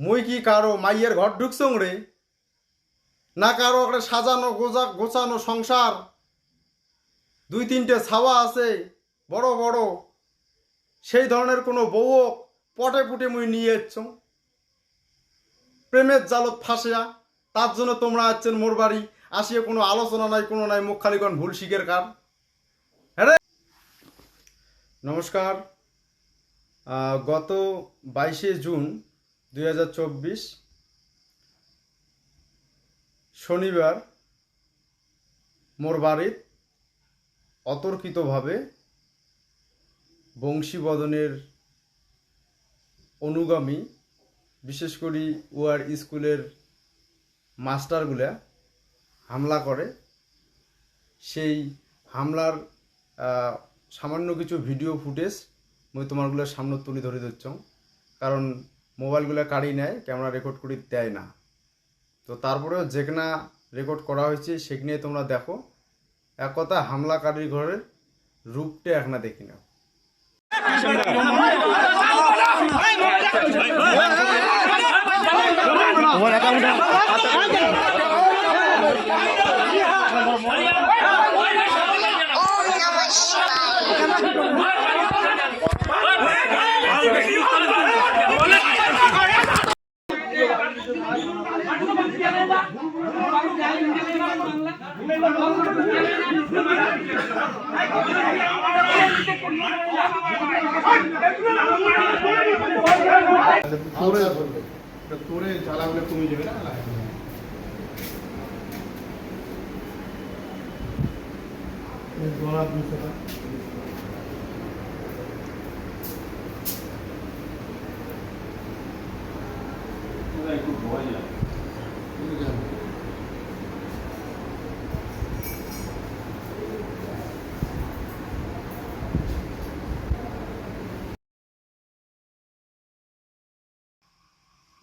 মুই কি কারও মাইয়ের ঘর ঢুকছং রে না কারও একটা সাজানো, গোজা, গোছানো সংসার? দুই তিনটে ছাওয়া আছে, বড় বড়। সেই ধরনের কোনো বউ পটে পুটে মুই নিয়ে এসছ? প্রেমের জালত ফাঁসিয়া, তার জন্য তোমরা আছেন মোর বাড়ি, আসিয়ে কোনো আলোচনা নাই, কোনো নাই, মুখ ভুল শিখের কার? হ্যাঁ? নমস্কার। গত বাইশে জুন চব্বিশ শনিবার মোর বাড়ির অতর্কিতভাবে বংশীবদনের অনুগামী, বিশেষ করে উয়ার স্কুলের মাস্টারগুলা হামলা করে। সেই হামলার সামান্য কিছু ভিডিও ফুটেজ মুই তোমারগুলোর সামনে তুলে ধরে দিচ্ছ কারণ মোবাইলগুলো কাড়ি নেয়, ক্যামেরা রেকর্ড করি দেয় না। তো তারপরেও যেখানে রেকর্ড করা হয়েছে সেখানে তোমরা দেখো। এক কথা, হামলাকারীর ঘরের রূপটা এখানে দেখি নাও। তোরে তোরে জ্বালাগুলো কমে যাবে না?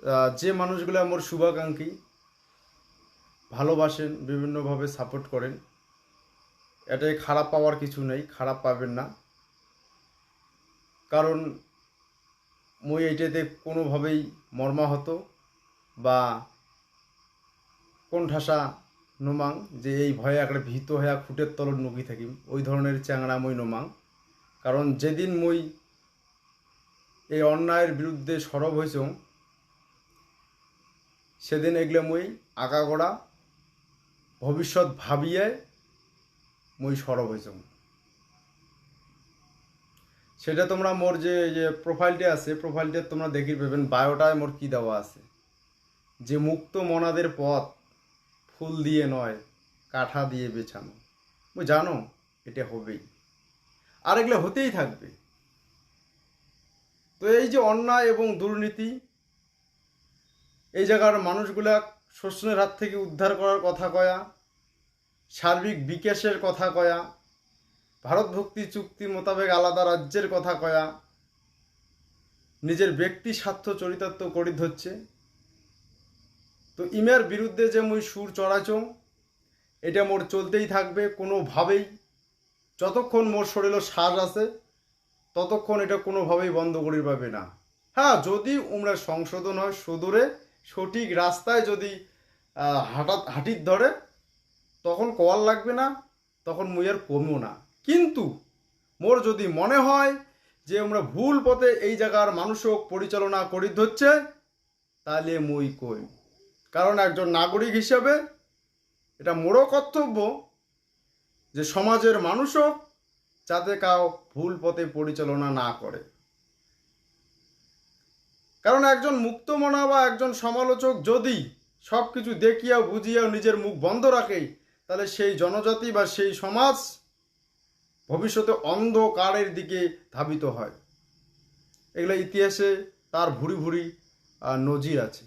আহ, যে মানুষগুলো আমার শুভাকাঙ্ক্ষী ভালোবাসেন বিভিন্নভাবে সাপোর্ট করেন এটাই খারাপ পাওয়ার কিছু নেই খারাপ পাবেন না। কারণ মই এইটাতে কোনোভাবেই মর্মাহত বা কোন ঠাসা নোমাং যে এই ভয়ে একটা ভীত হয়ে খুঁটের তলর নুকি থাকি ওই ধরনের চ্যাংড়া মই নোমাং। কারণ যেদিন মই এই অন্যায়ের বিরুদ্ধে সরব হয়েছং সেদিন এগুলো মুই আগাগোড়া ভবিষ্যৎ ভাবিয়ে মুই সরব হয়েছ সেটা তোমরা মোর যে যে প্রোফাইলটি আছে প্রোফাইলটা তোমরা দেখি পাবেন বায়োটায় মোর কি দেওয়া আছে। যে মুক্ত মনাদের পথ ফুল দিয়ে নয়, কাঠা দিয়ে বেছানো। মুই জানো, এটা হবেই। আর এগুলো হতেই থাকবে। তো এই যে অন্যায় এবং দুর্নীতি এই জায়গার মানুষগুলা শোষণের হাত থেকে উদ্ধার করার কথা কয়া, সার্বিক বিকাশের কথা কয়া, ভারত ভক্তি চুক্তি মোতাবেক আলাদা রাজ্যের কথা কয়া, নিজের ব্যক্তি স্বার্থ চরিতার্থ করি ধরছে তো ইমের বিরুদ্ধে যে মুই সুর চড়াচং এটা মোর চলতেই থাকবে কোনোভাবেই। যতক্ষণ মোর শরীরে শ্বাস আছে, ততক্ষণ এটা কোনোভাবেই বন্ধ করির পাবে না। হ্যাঁ যদি উমরা সংশোধন হয় সুদূরে সঠিক রাস্তায় যদি হাঁটা হাঁটির ধরে, তখন কল লাগবে না, তখন মুই আর কমও না। কিন্তু মোর যদি মনে হয় যে আমরা ভুল পথে এই জায়গার মানুষক পরিচালনা করি ধরছে, তাহলে মুই কই? কারণ একজন নাগরিক হিসেবে এটা মোরও কর্তব্য যে সমাজের মানুষও যাতে কাউ ভুল পথে পরিচালনা না করে। কারণ একজন মুক্তমনা বা একজন সমালোচক যদি সব কিছু দেখিয়াও, বুঝিয়াও নিজের মুখ বন্ধ রাখে, তাহলে সেই জনজাতি বা সেই সমাজ ভবিষ্যতে অন্ধকারের দিকে ধাবিত হয়। এগুলো ইতিহাসে তার ভুরি ভুরি নজির আছে।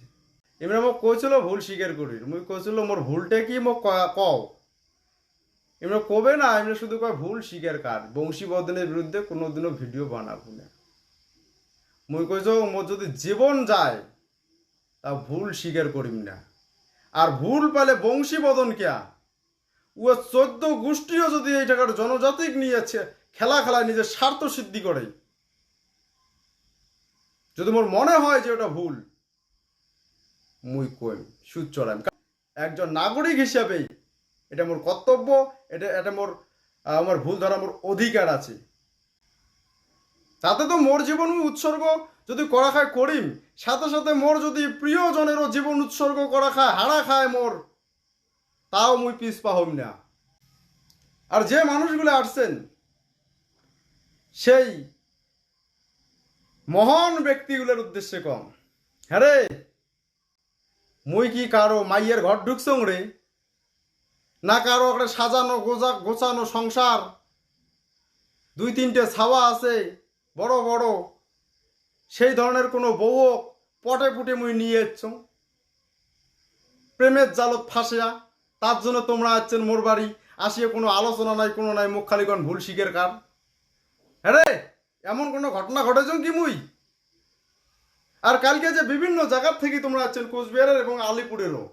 এমনি মোক কইছিল ভুল স্বীকার করি। মুই কইছিল, মোর ভুলটা কি? মোক কও। এমনি কবে না এমনি শুধু কয়, ভুল স্বীকার কার। বংশীবদনের বিরুদ্ধে কোনোদিনও ভিডিও বানাবো না। মুই কইছ, মোর যদি জীবন যায়, তা ভুল স্বীকার করিম না। আর ভুল পেলে বংশীবদন কেয়া? ও চোদ্দ গোষ্ঠীও যদি এই টাকার জনজাতিক নিয়েছে খেলা খেলায় নিজের স্বার্থ সিদ্ধি করে। যদি মোর মনে হয় যে ওটা ভুল, মুই কইম সুদ চড়াইম একজন নাগরিক হিসাবেই এটা মোর কর্তব্য, এটা এটা মোর আমার ভুল ধরা মোর অধিকার আছে। তাতে তো মোর জীবন উৎসর্গ যদি করা খায় করিম। সাথে সাথে মোর যদি প্রিয়জনেরও জীবন উৎসর্গ করা খায়, হারা খায় মোর, তাও মুই পিছপা পাহম না। আর যে মানুষগুলো আসছেন, সেই মহান ব্যক্তিগুলোর উদ্দেশ্যে কম। হ্যাঁ রে, মুই কি কারও মাইয়ের ঘর ঢুকছং রে? না কারও একটা সাজানো, গোজা, গোছানো সংসার, দুই তিনটে ছাওয়া আছে বড় বড়, সেই ধরনের কোনো বউ পটে পুটে মুই নিয়ে এসছ। প্রেমের জালত ফাঁসিয়া, তার জন্য তোমরা আসছেন মোর বাড়ি, আসিয়ে কোনো আলোচনা নাই, কোনো নাই, মুখ খালি কোন ভুল শিখের কার। হ্যাঁ এমন কোনো ঘটনা ঘটেছ কি মুই? আর কালকে যে বিভিন্ন জায়গার থেকে তোমরা আছেন কোচবিহারের এবং আলিপুরেরও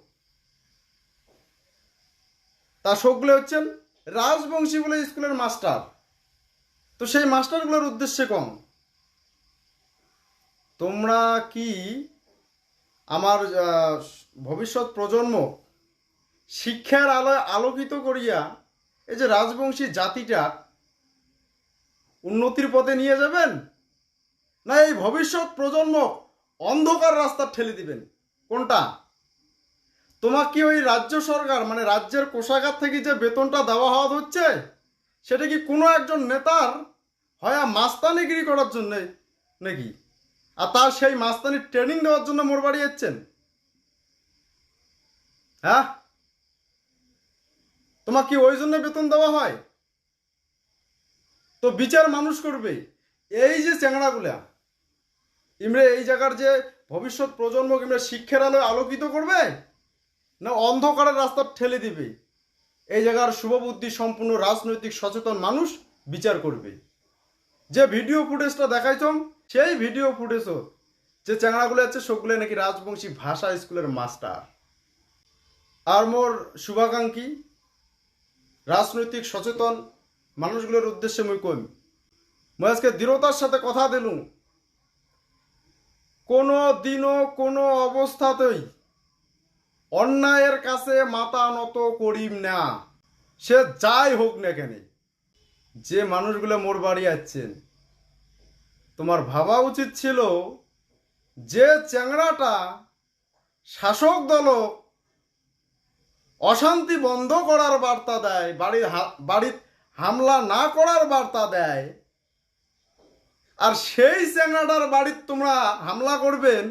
তা সবগুলো হচ্ছেন রাজবংশী বলে স্কুলের মাস্টার। তো সেই মাস্টারগুলোর উদ্দেশ্যে কম। তোমরা কি আমার ভবিষ্যৎ প্রজন্ম শিক্ষার আলোয় আলোকিত করিয়া এই যে রাজবংশী জাতিটা উন্নতির পথে নিয়ে যাবেন? না এই ভবিষ্যৎ প্রজন্ম অন্ধকার রাস্তা ঠেলে দিবেন? কোনটা? তোমাকে কি ওই রাজ্য সরকার মানে রাজ্যের কোষাগার থেকে যে বেতনটা দেওয়া হওয়া হচ্ছে সেটা কি কোনো একজন নেতার হয় মাস্তানিগিরি করার জন্য নাকি? আর তার সেই মাস্তানির ট্রেনিং দেওয়ার জন্য মোর বাড়ি যাচ্ছেন হ্যাঁ? তোমার কি ওই জন্য বেতন দেওয়া হয়? তো বিচার মানুষ করবে। এই যে চ্যাংড়াগুলা, ইমরে এই জায়গার যে ভবিষ্যৎ প্রজন্ম ইমরে শিক্ষার আলোয় আলোকিত করবে? না অন্ধকারের রাস্তা ঠেলে দিবে? এই জায়গার শুভবুদ্ধি সম্পূর্ণ রাজনৈতিক সচেতন মানুষ বিচার করবে। যে ভিডিও ফুটেজটা দেখাইছম, সেই ভিডিও ফুটেজও যে চ্যাংড়াগুলো আছে, সবগুলো নাকি রাজবংশী ভাষা স্কুলের মাস্টার। আর মোর শুভাকাঙ্ক্ষী, রাজনৈতিক সচেতন মানুষগুলোর উদ্দেশ্যে মুই কইম, মুই আজকে দৃঢ়তার সাথে কথা দিলুম। কোনো দিনও কোনো অবস্থাতেই অন্যায়ের কাছে মাথা নত করিম না। সে যাই হোক না কেন, যে মানুষগুলো মোর বাড়ি আসছেন, তোমার ভাবা উচিত ছিল যে চ্যাংড়াটা শাসক দল অশান্তি বন্ধ করার বার্তা দেয়, বাড়ির বাড়ির হামলা না করার বার্তা দেয়, আর সেই চ্যাংড়াটার বাড়ির তোমরা হামলা করবেন,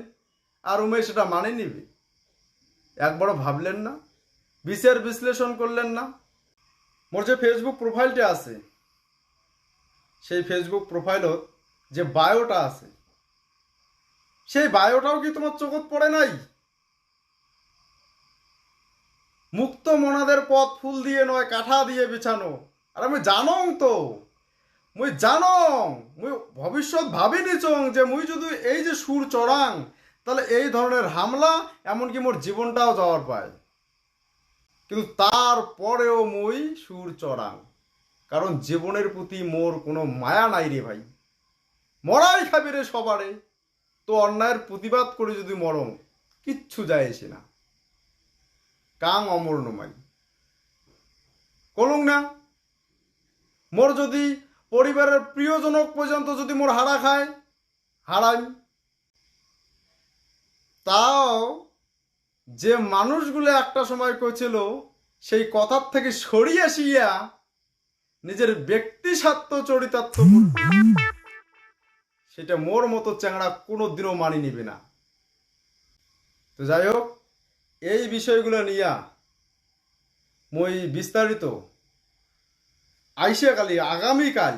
আর উমেশ সেটা মানে নিবে। একবারও ভাবলেন না, বিচার বিশ্লেষণ করলেন না। মোর যে ফেসবুক প্রোফাইলটি আছে, সেই ফেসবুক প্রোফাইলত যে বায়োটা আছে, সেই বায়োটাও কি তোমার চোখত পড়ে নাই? মুক্ত মনাদের পথ ফুল দিয়ে নয়, কাঠা দিয়ে বিছানো। আর আমি জানং তো, মুই জানং, মুই ভবিষ্যৎ ভাবিনি চং যে মুই যদি এই যে সুর চড়াং তাহলে এই ধরনের হামলা এমনকি মোর জীবনটাও যাওয়ার পায়। কিন্তু তারপরেও মই সুর চড়াং। কারণ জীবনের প্রতি মোর কোনো মায়া নাই রে ভাই। মরাই খাবি রে সবারে। তো অন্যায়ের প্রতিবাদ করে যদি মরম কিচ্ছু যায় এসে না। কাং অমর নমাই কলুং না। মোর যদি পরিবারের প্রিয়জনক পর্যন্ত যদি মোর হারা খায়, হারাই। তাও যে মানুষগুলো একটা সময় কছিল সেই কথার থেকে সরিয়ে আসিয়া নিজের ব্যক্তি স্বার্থ চরিতার্থ সেটা মোর মতো চ্যাংড়া কোনো দিনও মানি নিবে না। তো যাই হোক, এই বিষয়গুলো নিয়া মই বিস্তারিত আইসা কালি আগামীকাল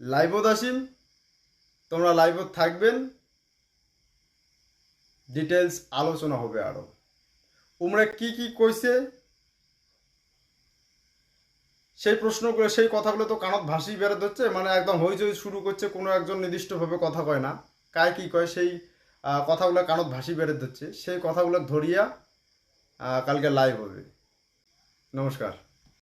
লাইভত আসিম। তোমরা লাইভত থাকবেন। ডিটেলস আলোচনা হবে আরও। উমরা কি কি কইছে? সেই প্রশ্নগুলো, সেই কথাগুলো তো কানত ভাসি বেরোতে হচ্ছে মানে একদম হইচই শুরু করছে, কোনো একজন নির্দিষ্টভাবে কথা কয় না। কায় কি কয়, সেই কথাগুলো কানত ভাসি বেরোতে হচ্ছে। সেই কথাগুলো ধরিয়া কালকে লাইভ হবে। নমস্কার।